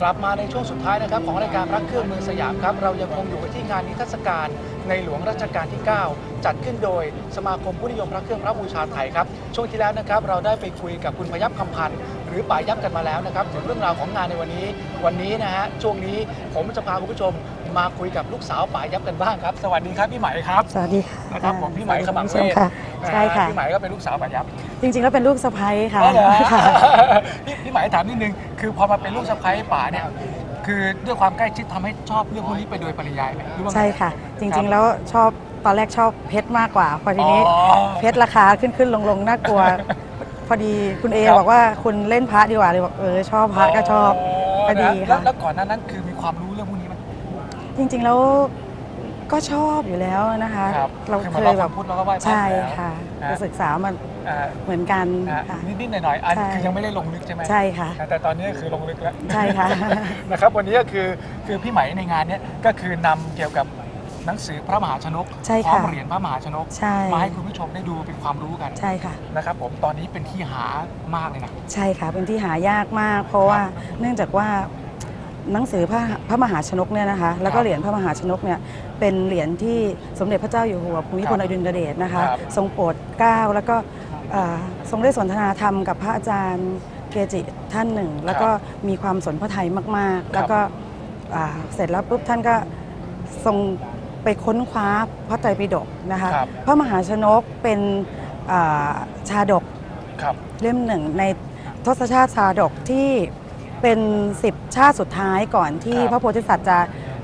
กลับมาในช่วงสุดท้ายนะครับของรายการรักเครื่องเมืองสยามครับ เรายังคงอยู่กันที่งานนิทรรศการในหลวงรัชกาลที่ 9 จัดขึ้นโดยสมาคมผู้นิยมพระเครื่องพระบูชาไทยครับ ช่วงที่แล้วนะครับเราได้ไปคุยกับคุณพยับคำพันธ์หรือป่ายับกันมาแล้วนะครับ ถึงเรื่องราวของงานในวันนี้ วันนี้นะฮะช่วงนี้ผมจะพาคุณผู้ชมมาคุยกับลูกสาวป่ายับกันบ้างครับ สวัสดีครับพี่ไหมครับสวัสดีค่ะนะครับผมพี่ไหมขมังเวสวัสดีทค่ะใช่ค่ะพี่ไหมก็เป็นลูกสาวป่ายับ จริงๆแล้วเป็นลูกสะใภ้ค่ะอ๋อเหรอค่ะ พี่พี่หมายถามนิดนึง คือพอมาเป็นลูกสะใภ้ป๋าเนี่ย คือด้วยความใกล้ชิดทำให้ชอบเรื่องพวกนี้ไปโดยปริยายไหมหรือว่าไง ใช่ค่ะจคริบงๆแล้วชอบตอนแรกชอบเพชรมากกว่า พอทีนี้อ๋อเพชรราคาขึ้นขึ้นลงลงน่ากลัว พอดีคุณเอครับ บอกว่าคุณเล่นพระดีกว่าเลยบอกเออชอบพระก็ชอบก็ดีนะแล้วค่ะแล้วก่อนหน้านั้นคือมีความรู้เรื่องพวกนี้ไหม จริงๆแล้วก็ชอบอยู่แล้วนะคะ ครับเราคือเคมันเรายแบบพูดเราก็ไหว้พระใช่อยู่แล้วค่ะนะไปศึกษามัน อ่าเหมือนกันอ่าค่ะ นิดๆหน่อยๆอันใช่ คือยังไม่ได้ลงลึกใช่ไหมใช่ค่ะ แต่ตอนนี้คือลงลึกแล้ว ใช่ค่ะ นะครับวันนี้ก็คือคือพี่ไหมในงานเนี้ยก็คือนำเกี่ยวกับหนังสือพระมหาชนกใช่พร้อค่ะมเหรียญพระมหาชนกใช่มาให้คุณผู้ชมได้ดูเป็นความรู้กันใช่ค่ะ นะครับผมตอนนี้เป็นที่หามากเลยนะ ใช่ค่ะเป็นที่หายากมาก เพราะว่าเนื่องจากว่าหนังสือพระพระมหาชนกเนี่ยนะคะ แล้วก็ครับเหรียญพระมหาชนกเนี่ยเป็นเหรียญที่สมเด็จพระเจ้าอยู่หัวภูมิพลครัอบดุลยเดชนะคะ ครับทรงโปรดเกล้าแล้วก็เอ่อ ทรงได้สนทนาธรรมกับพระอาจารย์เกจิท่านหนึ่ง แล้วก็มีความสนพระไทยมาก ๆ แล้วก็อ่าเสร็จแล้วปุ๊บท่านก็ทรงไปค้นคว้าพระไตรปิฎกนะคะครับพระมหาชนกเป็นอ่าชาดกครับเล่มหนึ่งในทศชาติชาดกที่เป็นสิบชาติสุดท้ายก่อนที่ครับพระโพธิสัตว์จะ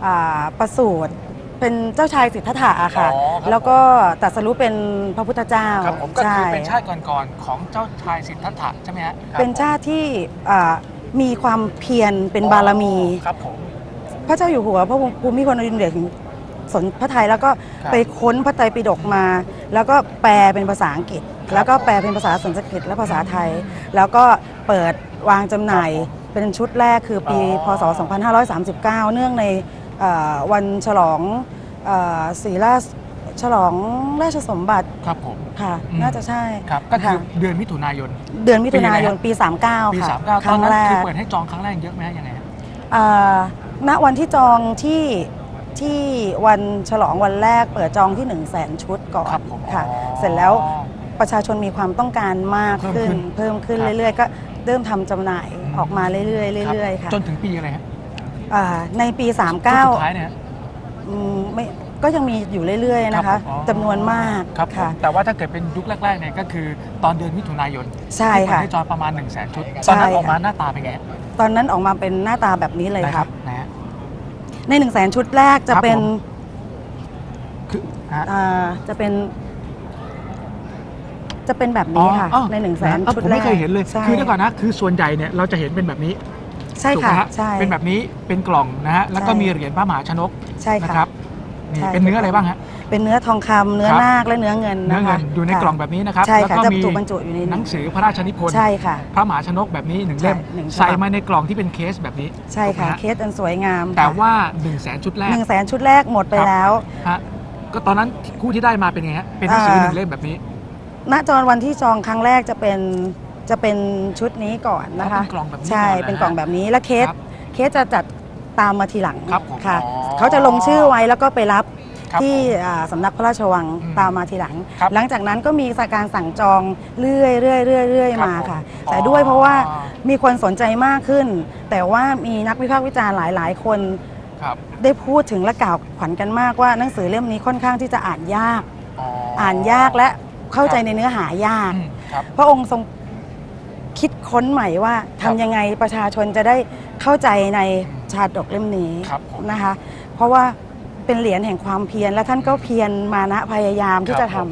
อ่าประสูติ เป็นเจ้าชายสิทธัตถะอะค่ะ อ๋อครับ แล้วก็ตรัสรู้เป็นพระพุทธเจ้าครับผมก็ใช่คือเป็นชาติก่อนๆของเจ้าชายสิทธัตถะใช่ไหมฮะครับเป็นชาติที่อ่ามีความเพียรเป็นบารมี ครับผม พระเจ้าอยู่หัวพระภูมิพลอดุลยเดชสนพระไทยแล้วก็ครับ ไปค้นพระไตรปิฎกมา แล้วก็แปลเป็นภาษาอังกฤษครับแล้วก็แปลเป็นภาษาสันสกฤตและภาษาไทย แล้วก็เปิดวางจำหน่ายเป็นชุดแรกคือปีอ๋อพศ 2539 เนื่องในเอ่อ วันฉลองเอ่อศรีราชฉลองราชสมบัติครับผมค่ะอืมน่าจะใช่ครับก็คือค่ะเดือนมิถุนายน เดือนมิถุนายนปีอะไรฮะปี 39ปีค่ะสามเก้าคตอนรั้งนั้นแรคือกเปิดให้จองครั้งแรกเยอะไหมฮะยังไงฮะอ่าณวันที่จองที่ที่วันฉลองวันแรกเปิดจองที่ 1 0 0 0 0แสนชุดก่อนครับผมค่ะอ๋อเสร็จแล้วประชาชนมีความต้องการมากเพิ่ขึ้มนขึ้น เพิ่มขึ้นครับเรื่อยๆ ก็เริ่มทำจำหน่ายอืมออกมาเรื่อยๆเรื่อยๆครัค่ะบจนถึงปีอะไรฮะ อ่าในปี ชุดสุดท้าย39เนี่ยฮะอืมไม่ก็ยังมีอยู่เรื่อย ๆ นะครัคะบผมอ๋อจำนวนมากครับผมค่ะ แต่ว่าถ้าเกิดเป็นยุคแรกๆเนี่ยก็คือตอนเดือนมิถุนายนใช่ที่เปิดค่ะให้จองประมาณ1นึ่งแสนชุดใช่ตอนนั้นค่ะออกมาหน้าตาเป็นไงฮะตอนนั้นออกมาเป็นหน้าตาแบบนี้เลยนะคค่ะรับ นะฮะ ใน1 0 0 0 0แสนชุดแรกจะครับเป็นผม คือฮะ อ่าจะเป็น จะเป็นแบบนี้ค่ะ อ๋อใน1 0 0 0 0แสนอะชุดผมแรกไม่เคยเห็นเลย ใช่ คือเดี๋ยวก่อนนะ คือส่วนใหญ่เนี่ยเราจะเห็นเป็นแบบนี้ ใช่ถูกไหมค่ะฮะใช่เป็นแบบนี้เป็นกล่องนะฮะแล้วก็ใช่ มีเหรียญพระมหาชนกใช่นะค่ะ ครับนี่ใช่เป็นเนื้ออะไรบ้างฮะ เป็นเนื้อทองคำเนื้อครับ นาคและเนื้อเงินเนื้อนะคะเงินอยู่ในค่ะกล่องแบบนี้นะครับใช่แล้วค่ะก็จะมีถูกบรรจุอยู่ในหนังสือพระราชนิพนธ์ใช่ค่ะ พระมหาชนกแบบนี้หนึ่งเล่มใช่หนึ่งฉบับ ใส่มาในกล่องที่เป็นเคสแบบนี้ใช่ค่ะถูกไหมฮเคสอันสวยงามแต่ว่า1นึ่งแสนชุดแรก หนึ่งแสนชุดแรกหมดไปครับ แล้ว ฮะก็ตอนนั้นคู่ที่ได้มาเป็นไงฮะเป็นหนังสือหนึ่งเล่มแบบนี้ ณจอนวันที่จองครั้งแรกจะเป็น จะเป็นชุดนี้ก่อนนะคะอ๋อเป็นกล่องแบบนี้ใช่ก่อนเหรอฮะเป็นกล่องแบบนี้แล้วเคสครับเคสจะจัดตามมาทีหลังครับผมค่ะอ๋อเขาจะลงชื่อไว้แล้วก็ไปรับครับที่ผมอ่าสำนักพระราชวังอืมตามมาทีหลัง ครับหลังจากนั้นก็มีการสั่งจองเรื่อยๆเรื่อยๆเรื่อยครับมาค่ะ ผมแต่ด้วยเพราะว่าอ๋อ มีคนสนใจมากขึ้น แต่ว่ามีนักวิพากษ์วิจารณ์หลาย ๆ คน ครับ ได้พูดถึงและกล่าวขวัญกันมากว่าหนังสือเล่มนี้ค่อนข้างที่จะอ่านยากอ๋ออ่านยากและเข้าใจครับในเนื้อหายาก อืมครับ พระองค์ทรง คิดค้นใหม่ว่าครัทำบยังไงประชาชนจะได้เข้าใจในชาดกเล่มนี้ครับผมนะคะ เพราะว่าเป็นเหรียญแห่งความเพียรและท่านก็เพียรมานะพยายามที่จะทำผม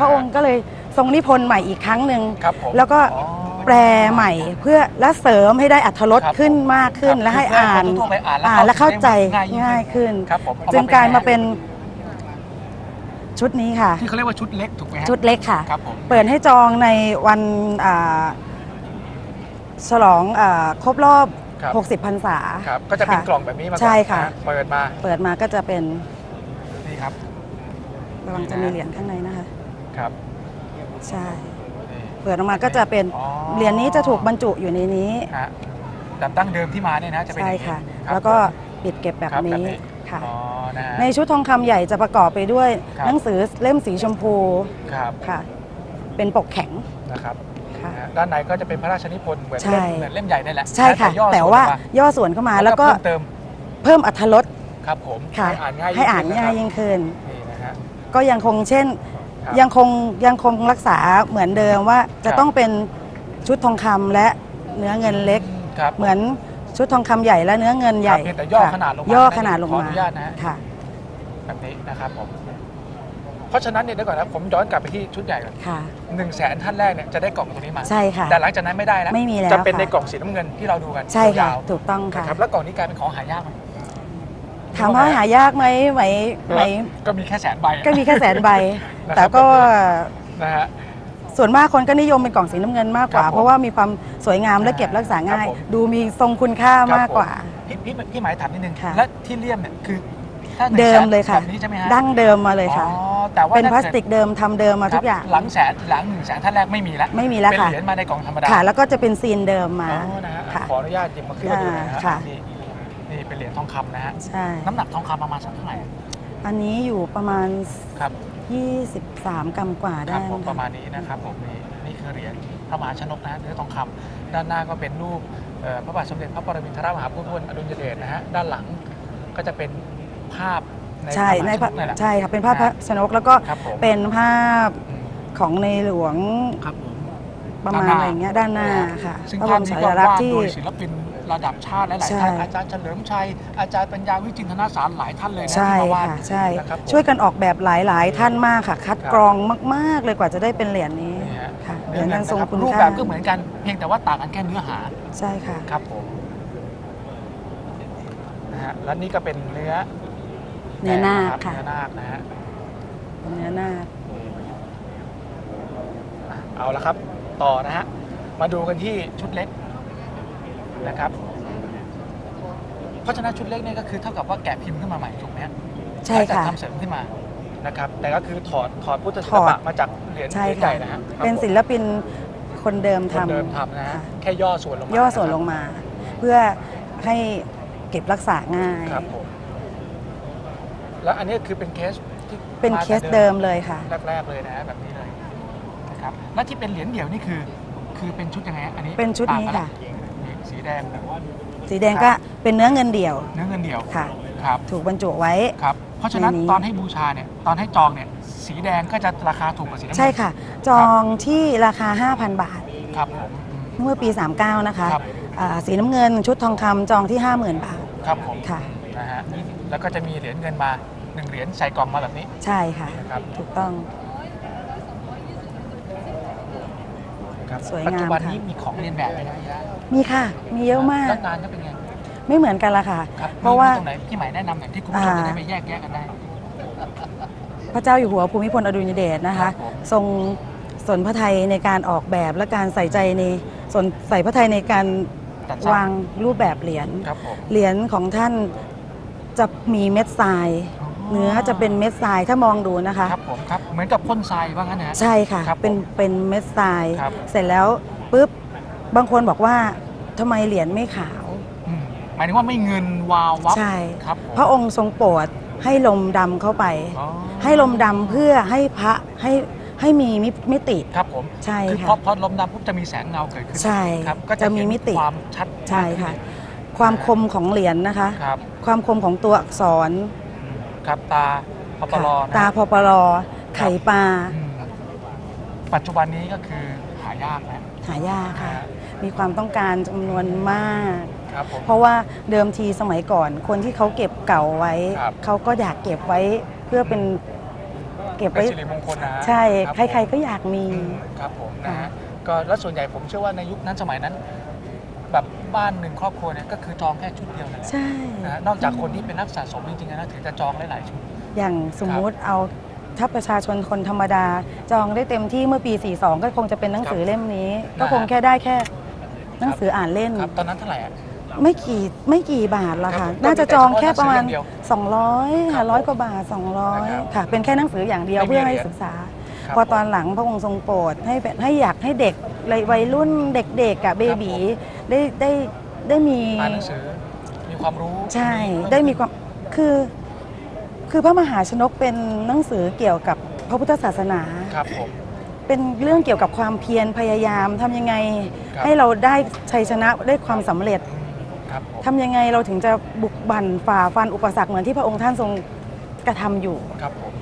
พระองค์ก็เลยทรงนิพนธ์ใหม่อีกครั้งหนึ่ง ครับผม แล้วก็อ๋อแปลใหม่เพื่อและเสริมให้ได้อัธรสครับขึ้นมากขึ้นครับและให้คืออ่านคนทั่วไปอ่านอ่านแล้และวเข้าเข้าใจใจง่ายยิ่งขึ้นง่ายขึ้น ครับผมเอามาจึงกลายเป็นไงมาเป็นชุดนี้ค่ะ ที่เขาเรียกว่าชุดเล็กถูกไหมฮะชุดเล็กค่ะ ครับผม เปิดให้จองในวันอ่า ฉลองอาครบรอบ ครับ 60พรรษา ครับก็จะเป็นค่ะกล่องแบบนี้มาก่อนใช่ค่ะ นเปิดมาเปิดมาก็จะเป็นนี่ครับ ระวังจะมีเหรียญข้างในนะคะ ครับใช่ นี่ เปิดออกมาก็จะเป็นอ๋อ เหรียญนี้จะถูกบรรจุอยู่ในนี้ ฮะแบบดั้งเดิมที่มาเนี่ยนะจะเป็นอใช่ย่างนี้ค่ะ รับแล้วก็ปิดเก็บแบบครับนี้แบบนี้ ค่ะ อ๋อนะฮะ ในชุดทองคำใหญ่จะประกอบไปด้วยครับ หนังสือเล่มสีชมพูครับค่ะ เป็นปกแข็งนะครับค่ะนะฮะ ด้านในก็จะเป็นพระราชนิพนธ์เหมือนใช่ เล่มเหมือนเล่มใหญ่นี่แหละใช่ค่ะย่อแต่ส่นว่าลงมย่อส่วนเข้ามาแล้วก็เพิ่มเติมเพิ่มอรรถรสครับผมค่ะ ให้อ่านง่ายให้อ่านขึ้ะง่ายครับยิ่งขึ้น นี่นะฮะ ก็ยังคงเช่น ครับยังคงยังคงรักษาเหมือนเดิมว่าจะครับ ต้องเป็นชุดทองคำและเนื้อเงินเล็ก ครับ เหมือนชุดทองคำใหญ่และเนื้อเงินใหญ่ครับเพียงแต่ย่อค่ะขนาดลงมาย่อขนาดลงขอมาอนุญาตนะฮะ ค่ะ แบบนี้นะครับผม เพราะฉะนั้นเนี่ยเดี๋ยวก่อนนะผมย้อนกลับไปที่ชุดใหญ่ก่อนค่ะ หนึ่งแสนท่านแรกเนี่ยจะได้กล่องตรงนี้มา ใช่ค่ะแต่หลังจากนั้นไม่ได้แล้วไม่มีแล้วจะเป็นค่ะ ในกล่องสีน้ำเงินที่เราดูกันใช่ค่ะยาวถูกต้องๆค่ะนะครับแล้วกล่องนี้กลายเป็นของหายากไหมถามว่าหายากไหมไหมไหมก็มีแค่แสนใบอะ ก็มีแค่แสนใบนะครับแต่ก็นะฮะ ส่วนมากคนก็นิยมเป็นกล่องสีน้ำเงินมากกว่า ครับผมเพราะว่ามีความสวยงามและเก็บรักษาง่าย ครับผมดูมีทรงคุณค่ามากกว่า พี่พี่พี่หมายถามนิดนึงค่ะ และที่เลี่ยมเนี่ยคือถ้าหนึ่ง เดิมแสนเลยค่ะ แบบนี้ใช่ไหมฮะดั้งเดิมมาเลยค่ะ อ๋อแต่ว่าเป็นถ้พลาสกิดติกเดิมทำเดิมมาทุกอย่างครับหลังแสนหลังหนึ่งแสนท่านแรกไม่มีแล้วไม่มีแล้วเป็นค่ะ เหรียญมาในกล่องธรรมดาค่ะ แล้วก็จะเป็นซีนเดิมมาอ๋อนะฮะค่ะ ขออนุญาตหยิบมาขึ้นมาดูหน่อยนะฮะค่ะ นี่นี่เป็นเหรียญทองคำนะฮะใช่ น้ำหนักทองคำประมาณสักเท่าไหร่อันนี้อยู่ประมาณ ครับ 23 กรัมกว่าคได้รับผมนะประคะมาณนี้นะครับผมนี่นี่คือเหรียญพระมหาชนกนะฮะเนื้อทองคำด้านหน้าก็เป็นรูปเอ่อพระบาทสมเด็จพระปรมินทรมหาภูมิพลอดุลยเดชนะฮะด้านหลังก็จะเป็น ภาพในใช่ในพพระระมหาชนกนี่แหละใช่ค่ะเป็นภาพพระชนกแล้วก็ครับผมเป็นภาพอืมของในหลวงครับผม ประมาณด้านหน้า อะไรอย่างเงี้ยด้านหน้าค่ะซึ่งพระบภารพมนี้ฉาก็ยาลักษวาณ์ดที่ โดยศิลปินระดับชาติหลายใช่ ๆท่านอาจารย์เฉลิมชัย อาจารย์ปัญญาวิจินทนาสารหลายท่านเลยนะใช่ที่มาวาดค่ะใช่นะครับผมช่วยกันออกแบบหลาย ๆ ท่านมากค่ะ คัดครับกรองมาก ๆ เลยกว่าจะได้เป็นเหรียญนี้นี่ฮะค่ะเหเนื้รีอยญเงินั้นนทรงนะครับคุณรูปค่าแบบก็เหมือนกันเพียงแต่ว่าต่างกันแค่เนื้อหา ใช่ค่ะ ครับผมนะฮะแล้วนี่ก็เป็นเนื้อ เนื้อนาครับค่ะ เนื้อนาคนะฮะเนื้อนาคอะเอาละครับ ต่อนะฮะ มาดูกันที่ชุดเล็กนะครับ เพราะฉะนั้นชุดเล็กเนี่ยก็คือเท่ากับว่าแกะพิมพ์ขึ้นมาใหม่ถูกไหมฮะใช่แล้วจัดค่ะทำเสริมขึ้นมานะครับ แต่ก็คือถอดถอดพุทธศิถลอดปะมาจากเหรียญใช่เหรียญใหค่ะญ่นะฮะเป็นศิลปินคนเดิมคนทำเดิมทำนะฮะค่ะแค่ย่อส่วนลงมาย่อส่วนลงะมา เพื่อให้เก็บรักษาง่ายครับครับผม แล้วอันนี้คือเป็นเคสที่เป็นมาเคแต่สเดิมเลยค่ะ แรกๆเลยนะฮะแบบนี้เลยนะครับแล้วที่เป็นเหรียญเดี่ยวนี่คือ คือเป็นชุดยังไงฮะอันนี้เป็นชุดนี้ต่างกัค่ะนี่สีแดงสีแดงก็เป็นเนื้อเงินเดี่ยว เนื้อเงินเดี่ยวค่ะครับถูกบรรจุไว้ครับเพราะฉะนั้นในนี้ตอนให้บูชาเนี่ยตอนให้จองเนี่ยสีแดงก็จะราคาถูกกว่าสีน้ำเงินใช่ค่ะ จองที่ราคา 5,000 บาทครับผมอืมเมื่อปี 39 นะคะครับอ่าสีน้ำเงินชุดทองคำจองที่ 50,000 บาท ครับผมค่ะนะฮะแล้วก็จะมีเหรียญเงินมา หนึ่งเหรียญใส่กล่องมาแบบนี้ใช่ค่ะ นะครับถูกต้อง ครับสวยงามปัจจุบันค่ะ นี้มีของเรียนแบบไหมครับมีค่ะ มีเยอะมาก แล้วงานก็เป็นไงไม่เหมือนกันละค่ะ ครับเพราะว่ามีตรงไหนพี่หมายแนะนำหน่อยที่คุณผู้ชมอ่าจะได้ไปแยกแยะกันได้ พระเจ้าอยู่หัวภูมิพลอดุลยเดชนะครัคะ บผม ทรงสนพระไทยในการออกแบบและการใส่ใจในสนใส่พระไทยในการจัดสร้วางรูปแบบเหรียญ ครับผม เหรียญของท่านจะมีเม็ดทราย เนื้อจะเป็นเม็ดทรายถ้ามองดูนะคะ ครับผมครับเหมือนกับพ่นทรายว่างั้นนะฮะใช่ค่ะ ครับเป็นผมเป็นเม็ดทราย ครับ เสร็จแล้วปุ๊บบางคนบอกว่าทำไมเหรียญไม่ขาว อืมหมายถึงว่าไม่เงินวาววับใช่ ครับผมพระองค์ทรงโปรดให้ลมดำเข้าไป อ๋อให้ลมดำเพื่อให้พระให้ให้มีมิมิติ ครับผมใช่คือค่ะพอพอลมดำปุ๊บจะมีแสงเงาเกิดขึ้นใช่ครับก็จะมีเห็นมิติ ความชัดใช่ค่ะ ความคมของเหรียญนะคะ ครับ ความคมของตัวอักษร ครับตาพปค่ะลนะตาพปลไข่ปลาอืมปัจจุบันนี้ก็คือหายากแล้วหายากค่ะ มีความต้องการจำนวนมาก ครับผม เพราะว่าเดิมทีสมัยก่อน คนที่เขาเก็บเก่าไว้ ครับ เขาก็อยากเก็บไว้เพื่อเป็นเก็บเป็นไว้ สิริมงคลนะฮะใช่บใครผมๆก็อยากมี อืมครับผมนะค่ะฮะก็แล้วส่วนใหญ่ผมเชื่อว่าในยุคนั้นสมัยนั้น แบบ บ้านหนึ่งครอบครัวเนี่ยก็คือจองแค่ชุดเดียวนั่นแหละใช่ นะฮะนอกจากคนที่เป็นนักสะสมจริงๆนะถึงจะจองหลายๆชุด อย่างสมมุติเอาถ้าประชาชนคนธรรมดา จองได้เต็มที่เมื่อปี 42 ก็คงจะเป็นหนังสือเล่มนี้นะฮะก็คงแค่ได้แค่หนังสืออ่านเล่น ครับ ตอนนั้นเท่าไหร่อะ ไม่กี่ไม่กี่บาทละครัค่ะบน่าจะจองแค่ประมาณก็มีแต่เฉพาะหนังสือเล่มเดียว200ครับค่ะร้อยกว่าบาท นะครับ200 ค่ะ เป็นแค่หนังสืออย่างเดียวไม่มีเพื่อให้เหรียญ ศึกษาครับ พอตอนหลังพระองค์ทรงโปรดให้เป็นให้อยากให้เด็กวัยรุ่นเด็กๆกับเบบีได้ได้ได้มีอ่านหนังสือมีความรู้ใช่ได้มีความคือคือพระมหาชนกเป็นหนังสือเกี่ยวกับพระพุทธศาสนาครับผมเป็นเรื่องเกี่ยวกับความเพียรพยายามทำยังไงครับให้เราได้ชัยชนะได้ความสำเร็จครับผมทำยังไงเราถึงจะบุกบั่นฝ่าฟันอุปสรรคเหมือนที่พระองค์ท่านทรงกระทำอยู่ครับผม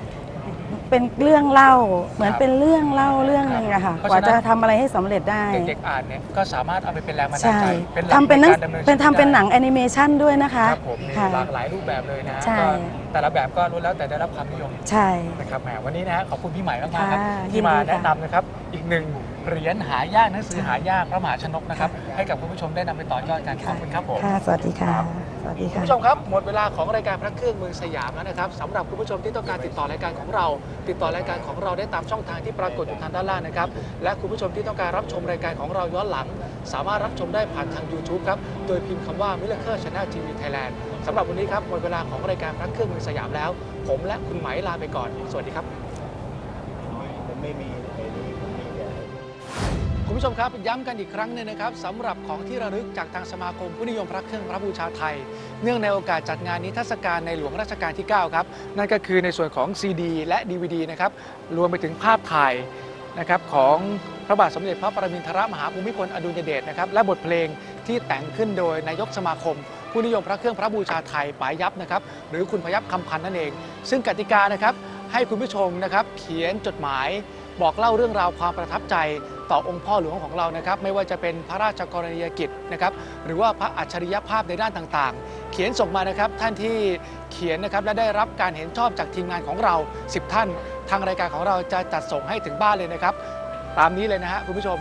เป็นเรื่องเล่า เหมือนครับเป็นเรื่องเล่าเรื่องหนึ่งอะค่ะเพราะกว่าฉะนั้น จะทำอะไรให้สำเร็จได้ เด็กๆอ่านเนี่ยก็สามารถเอาไปเป็นแรงบันดาลใช่ใจเป็นหลักทำเป็นหนังใการดำเนินเป็นชีวิตทำเป็นได้หนังแอนิเมชันด้วยนะคะ ครับผมมีค่ะหลากหลายรูปแบบเลยนะใช่ ก็แต่ละแบบก็รู้แล้วแต่ได้รับความนิยมใช่ นะครับแหมวันนี้นะฮะขอบคุณพี่ใหม่มากๆครับค่ะที่มายินดีค่ะ แนะนำนะครับ อีกหนึ่งเหรียญหายากหนังสือหายากพระมหาชนกนะครับ ให้กับคุณผู้ชมได้นำไปต่อยอดกันขอบคุณครับผม ค่ะ สวัสดีค่ะ สวัสดีคุณค่ะ ผู้ชมครับ หมดเวลาของรายการพระเครื่องเมืองสยามแล้วนะครับสำหรับคุณผู้ชมที่ต้องการติดต่อรายการของเรา ติดต่อรายการของเราได้ตามช่องทางที่ปรากฏอยู่ทางด้านล่างนะครับ และคุณผู้ชมที่ต้องการรับชมรายการของเราย้อนหลัง สามารถรับชมได้ผ่านทาง YouTube ครับ โดยพิมพ์คำว่า Miracle Channel TV Thailand สำหรับวันนี้ครับหมดเวลาของรายการพระเครื่องเมืองสยามแล้ว ผมและคุณไหมลาไปก่อน สวัสดีครับผมไม่มีไอ้นี่ผมมีแต่ คุณผู้ชมครับย้ำกันอีกครั้งหนึ่งนะครับสำหรับของที่ระลึกจากทางสมาคมผู้นิยมพระเครื่องพระบูชาไทย เนื่องในโอกาสจัดงานนิทรรศการในหลวงรัชกาลที่ 9 ครับ นั่นก็คือในส่วนของ CD และ DVD นะครับรวมไปถึงภาพถ่ายนะครับของพระบาทสมเด็จพระปรมินทรมหาภูมิพลอดุลยเดชนะครับและบทเพลงที่แต่งขึ้นโดยนายกสมาคม ผู้นิยมพระเครื่องพระบูชาไทยปายับนะครับหรือคุณพยับคำพันธ์นั่นเอง ซึ่งกติกานะครับให้คุณผู้ชมนะครับเขียนจดหมายบอกเล่าเรื่องราวความประทับใจ ต่อองค์พ่อหลวงของเรานะครับ ไม่ว่าจะเป็นพระราชกรณียกิจนะครับ หรือว่าพระอัจฉริยภาพในด้านต่างๆ เขียนส่งมานะครับท่านที่เขียนนะครับและได้รับการเห็นชอบจากทีมงานของเรา 10 ท่าน ทางรายการของเราจะจัดส่งให้ถึงบ้านเลยนะครับ ตามนี้เลยนะฮะคุณผู้ชม